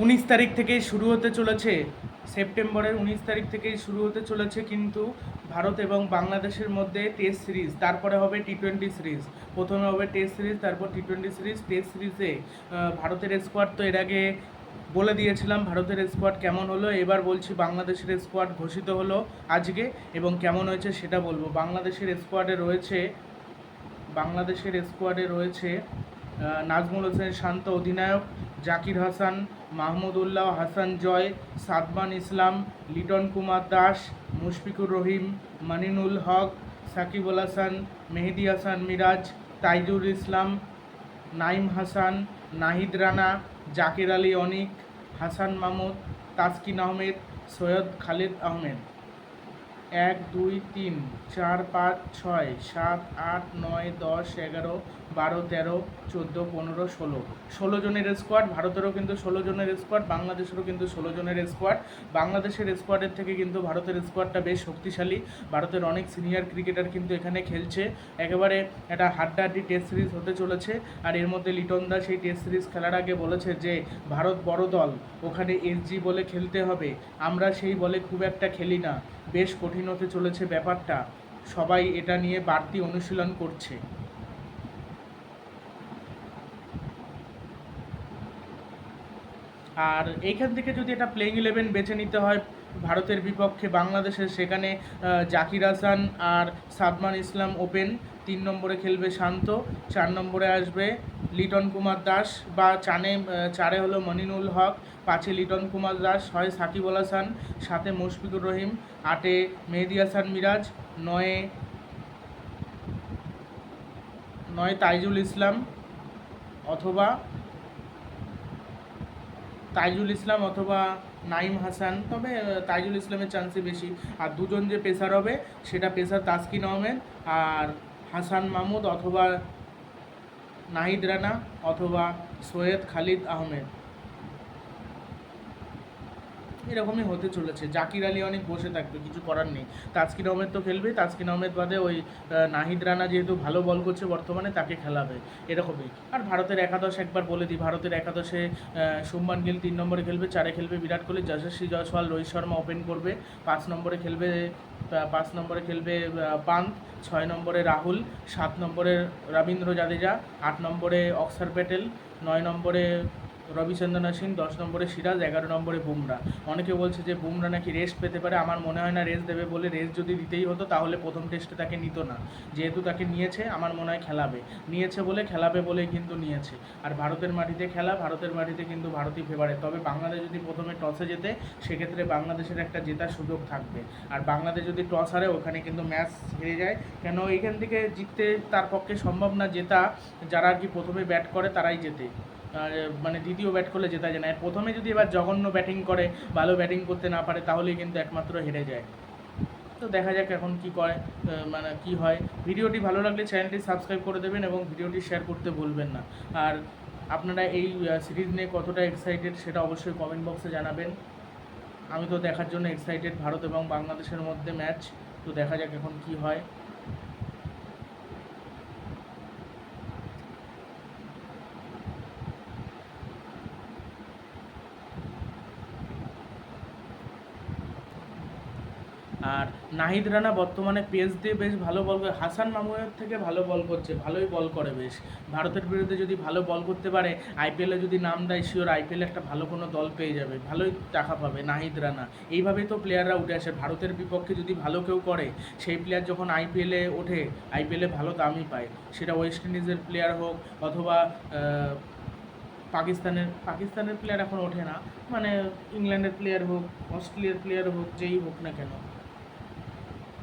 উনিশ তারিখ থেকেই শুরু হতে চলেছে, সেপ্টেম্বরের উনিশ তারিখ থেকেই শুরু হতে চলেছে কিন্তু ভারত এবং বাংলাদেশের মধ্যে টেস্ট সিরিজ তারপরে হবে টি টোয়েন্টি সিরিজ প্রথমে হবে টেস্ট সিরিজ তারপর টি টোয়েন্টি সিরিজ টেস্ট সিরিজে ভারতের স্কোয়াড তো এর আগে বলে দিয়েছিলাম ভারতের স্কোয়াড কেমন হলো, এবার বলছি বাংলাদেশের স্কোয়াড ঘোষিত হলো আজকে এবং কেমন হয়েছে সেটা বলব। বাংলাদেশের স্কোয়াডে রয়েছে, বাংলাদেশের স্কোয়াডে রয়েছে নাজমুল হোসেন শান্ত অধিনায়ক জাকির হাসান মাহমুদুল্লাহ হাসান জয়, সাদমান ইসলাম, লিটন কুমার দাস, মুশফিকুর রহিম, মানিনুল হক, সাকিবুল হাসান, মেহেদি হাসান মিরাজ, তাইজুল ইসলাম, নাইম হাসান, নাহিদ রানা, জাকির আলী অনিক, হাসান মাহমুদ, তাসকিন আহমেদ, সৈয়দ খালিদ আহমেদ। এক, দুই, তিন, চার, পাঁচ, ছয়, সাত, আট, নয়, দশ, এগারো বারো, তেরো, চোদ্দ, পনেরো, ষোলো। ষোলো জনের স্কোয়াড ভারতেরও কিন্তু ষোলো জনের স্কোয়াড বাংলাদেশেরও কিন্তু ষোলো জনের স্কোয়াড বাংলাদেশের স্কোয়াডের থেকে কিন্তু ভারতের স্কোয়াডটা বেশ শক্তিশালী। ভারতের অনেক সিনিয়র ক্রিকেটার কিন্তু এখানে খেলছে। একেবারে একটা হাড্ডাহাড্ডি টেস্ট সিরিজ হতে চলেছে। আর এর মধ্যে লিটন দাস এই টেস্ট সিরিজ খেলার আগে বলেছে যে, ভারত বড় দল, ওখানে এসজি বলে খেলতে হবে। আমরা সেই বলে খুব একটা খেলি না। বেশ কঠিন হতে চলেছে ব্যাপারটা। সবাই এটা নিয়ে বাড়তি অনুশীলন করছে। আর এইখান থেকে যদি এটা প্লেইং ইলেভেন বেছে নিতে হয়, ভারতের বিপক্ষে বাংলাদেশের, সেখানে জাকির হাসান আর সাদমান ইসলাম ওপেন। তিন নম্বরে খেলবে শান্ত, চার নম্বরে আসবে লিটন কুমার দাস বা চানে চারে হলো মনিনুল হক, পাঁচে লিটন কুমার দাস, ছয় সাকিবুল হাসান, সাতে মুশফিকুর রহিম, আটে মেহেদি হাসান মিরাজ, নয়ে, নয় তাইজুল ইসলাম অথবা তাইজুল ইসলাম অথবা নাইম হাসান, তবে তাইজুল ইসলামের চান্সই বেশি। আর দুজন যে পেশার হবে, সেটা পেশার তাসকিন আহমেদ আর হাসান মাহমুদ অথবা নাহিদ রানা অথবা সৈয়দ খালিদ আহমেদ। এরকমই হতে চলেছে। জাকির আলী অনেক বসে থাকবে, কিছু করার নেই। তাসকিন আহমেদ তো খেলবে তাসকিন আহমেদ বাদে ওই নাহিদ রানা যেহেতু ভালো বল করছে বর্তমানে, তাকে খেলাবে, এরকমই। আর ভারতের একাদশ একবার বলে দিই, ভারতের একাদশে শুভমান গিল তিন নম্বরে খেলবে, চারে খেলবে বিরাট কোহলি, যশস্বী জয়সওয়াল, রোহিত শর্মা ওপেন করবে, পাঁচ নম্বরে খেলবে পাঁচ নম্বরে খেলবে পান্ত ছয় নম্বরে রাহুল, সাত নম্বরে রবীন্দ্র জাদেজা, আট নম্বরে অক্সার প্যাটেল, নয় নম্বরে রবিচন্দ্রন সিং দশ নম্বরে সিরাজ, এগারো নম্বরে বুমরা। অনেকে বলছে যে বুমরা নাকি রেস্ট পেতে পারে। আমার মনে হয় না রেস্ট দেবে বলে রেস্ট যদি দিতেই হতো, তাহলে প্রথম টেস্টে তাকে নিত না। যেহেতু তাকে নিয়েছে, আমার মনে হয় খেলাবে। নিয়েছে বলে খেলাবে বলেই কিন্তু নিয়েছে। আর ভারতের মাটিতে খেলা, ভারতের মাটিতে কিন্তু ভারতই ফেভারে তবে বাংলাদেশ যদি প্রথমে টসে যেতে সেক্ষেত্রে বাংলাদেশের একটা জেতার সুযোগ থাকবে। আর বাংলাদেশ যদি টস হারে, ওখানে কিন্তু ম্যাচ হেরে যায়। কেন এইখান থেকে জিততে তার পক্ষে সম্ভব না জেতা। যারা আর কি প্রথমে ব্যাট করে, তারাই আর মানে দ্বিতীয় ব্যাট করলে জেতা যায় না। আর প্রথমে যদি এবার জঘন্য ব্যাটিং করে, ভালো ব্যাটিং করতে না পারে, তাহলেই কিন্তু একমাত্র হেরে যায়। তো দেখা যাক এখন কি করে মানে কি হয়। ভিডিওটি ভালো লাগলে চ্যানেলটি সাবস্ক্রাইব করে দেবেন এবং ভিডিওটি শেয়ার করতে ভুলবেন না। আর আপনারা এই সিরিজ নিয়ে কতটা এক্সাইটেড সেটা অবশ্যই কমেন্ট বক্সে জানাবেন। আমি তো দেখার জন্য এক্সাইটেড ভারত এবং বাংলাদেশের মধ্যে ম্যাচ তো দেখা যাক এখন কি হয়। আর নাহিদ রানা বর্তমানে পেস দিয়ে বেশ ভালো বল করে হাসান মামুনের থেকে ভালো বল করছে, ভালোই বল করে বেশ। ভারতের বিরুদ্ধে যদি ভালো বল করতে পারে আইপিএলে যদি নাম দেয় শিওর আইপিএলে একটা ভালো কোনো দল পেয়ে যাবে, ভালোই টাকা পাবে নাহিদ রানা। এইভাবেই তো প্লেয়াররা উঠে আসে। ভারতের বিপক্ষে যদি ভালো কেউ করে, সেই প্লেয়ার যখন আইপিএলে ওঠে আইপিএলে ভালো দামই পায়। সেটা ওয়েস্ট ইন্ডিজের প্লেয়ার হোক অথবা পাকিস্তানের পাকিস্তানের প্লেয়ার এখন ওঠে না। মানে ইংল্যান্ডের প্লেয়ার হোক অস্ট্রেলিয়ার প্লেয়ার হোক, যেই হোক না কেন।